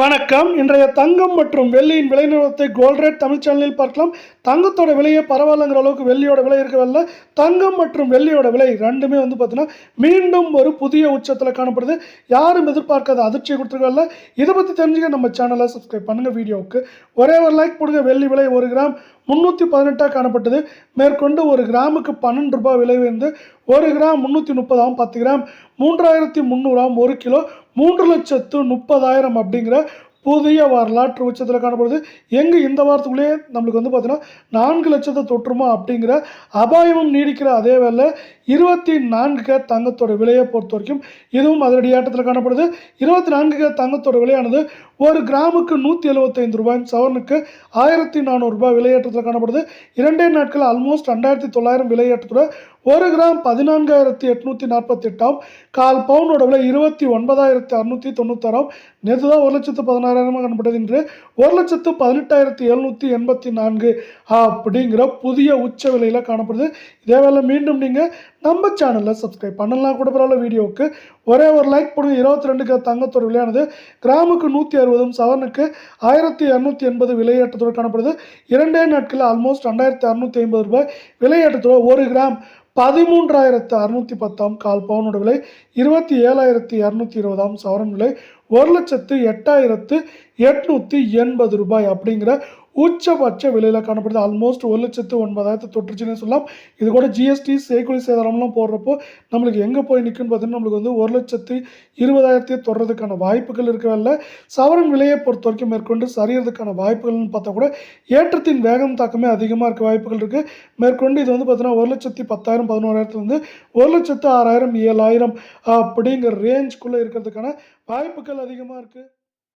வணக்கம். இன்றைய தங்கம் மற்றும் வெள்ளியின் விலை நிறுவனத்தை கோல்ட் ரேட் தமிழ் சேனலில் பார்க்கலாம். தங்கத்தோட விலையே பரவாயில்லங்கிற அளவுக்கு வெள்ளியோட விலை இருக்கவில்லை. தங்கம் மற்றும் வெள்ளியோட விலை ரெண்டுமே வந்து பார்த்தீங்கன்னா மீண்டும் ஒரு புதிய உச்சத்தில் காணப்படுது. யாரும் எதிர்பார்க்காத அதிர்ச்சியை கொடுத்துருக்கல இதை பற்றி தெரிஞ்சுக்க நம்ம சேனலை சப்ஸ்கிரைப் பண்ணுங்கள் வீடியோவுக்கு. ஒரே ஒரு லைக் போடுங்க. வெள்ளி விலை ஒரு கிராம் முந்நூற்றி பதினெட்டாக காணப்பட்டது. மேற்கொண்டு ஒரு கிராமுக்கு பன்னெண்டு ரூபாய் விலை வந்து ஒரு கிராம் முந்நூற்றி முப்பதாம் பத்து கிராம் மூன்றாயிரத்தி முந்நூறாம் ஒரு கிலோ மூன்று லட்சத்து முப்பதாயிரம் அப்படிங்கிற புதிய வரலாற்று உச்சத்தில் காணப்படுது. எங்கே இந்த வாரத்துக்குள்ளேயே நம்மளுக்கு வந்து பார்த்தீங்கன்னா நான்கு லட்சத்தை தொற்றுமா அப்படிங்கிற அபாயமும் நீடிக்கிற அதே வேலை இருபத்தி நான்கு கே தங்கத்தோட விலையை பொறுத்த வரைக்கும் இதுவும் அதிரடி ஏற்றத்தில் காணப்படுது. இருபத்தி நான்கு கே தங்கத்தோட விலையானது ஒரு கிராமுக்கு நூற்றி எழுபத்தைந்து ரூபாய் சவரனுக்கு ஆயிரத்தி நானூறு ரூபாய் விலையேற்றத்தில் காணப்படுது. இரண்டே நாட்கள் ஆல்மோஸ்ட் ரெண்டாயிரத்தி தொள்ளாயிரம் விலையேற்றத்தோட ஒரு கிராம் பதினான்காயிரத்தி எட்நூற்றி நாற்பத்தி எட்டாம் கால் பவுனோட விலை இருபத்தி ஒன்பதாயிரத்தி அறுநூற்றி தொண்ணூத்தாறாம். நேற்று தான் ஒரு லட்சத்து பதினாறாயிரமாக காணப்பட்டது என்று ஒரு லட்சத்து பதினெட்டாயிரத்தி எழுநூற்றி எண்பத்தி நான்கு அப்படிங்கிற புதிய உச்ச விலையில் காணப்படுது. இதே வேளை மீண்டும் நீங்கள் நம்ம சேனலில் சப்ஸ்கிரைப் பண்ணலாம் கூட பரவாயில்ல வீடியோவுக்கு ஒரே ஒரு லைக் போடுங்க. இருபத்தி ரெண்டுக்கு தங்கத்தோட விலையானது கிராமுக்கு நூற்றி அறுபதும் சவனுக்கு ஆயிரத்தி இரநூத்தி எண்பது விலையேற்றத்தோடு காணப்படுது. இரண்டே நாட்களில் ஆல்மோஸ்ட் ரெண்டாயிரத்தி அறுநூற்றி ஐம்பது ரூபாய் விலையேற்றத்தோடு ஒரு கிராம் பதிமூன்றாயிரத்து அறுநூற்றி பத்தாம் கால் பவுனோட விலை இருபத்தி ஏழாயிரத்தி இரநூத்தி இருபதாம் சவரன் விலை ஒரு லட்சத்து எட்டாயிரத்து எட்நூற்றி எண்பது ரூபாய் அப்படிங்கிற உச்சபட்ச விலையில் காணப்படுது. ஆல்மோஸ்ட் ஒரு லட்சத்து ஒன்பதாயிரத்து தொற்றுச்சுன்னு சொல்லலாம். இது கூட ஜிஎஸ்டி சேகுலி சேதாரம்லாம் போடுறப்போ நம்மளுக்கு எங்கே போய் நிற்குன்னு பார்த்தீங்கன்னா நம்மளுக்கு வந்து ஒரு லட்சத்து இருபதாயிரத்தையே தொடுறதுக்கான வாய்ப்புகள் இருக்கவில்லை சவரன் விலையை பொறுத்த வரைக்கும் மேற்கொண்டு சரியறதுக்கான வாய்ப்புகள்னு பார்த்தா கூட ஏற்றத்தின் வேகம் தாக்கமே அதிகமாக இருக்க வாய்ப்புகள் இருக்குது மேற்கொண்டு இது வந்து பார்த்தீங்கன்னா ஒரு லட்சத்தி பத்தாயிரம் பதினோராயிரத்துலேருந்து ஒரு லட்சத்து ஆறாயிரம் ஏழாயிரம் அப்படிங்கிற ரேஞ்சுக்குள்ளே இருக்கிறதுக்கான வாய்ப்புகள் அதிகமாக இருக்குது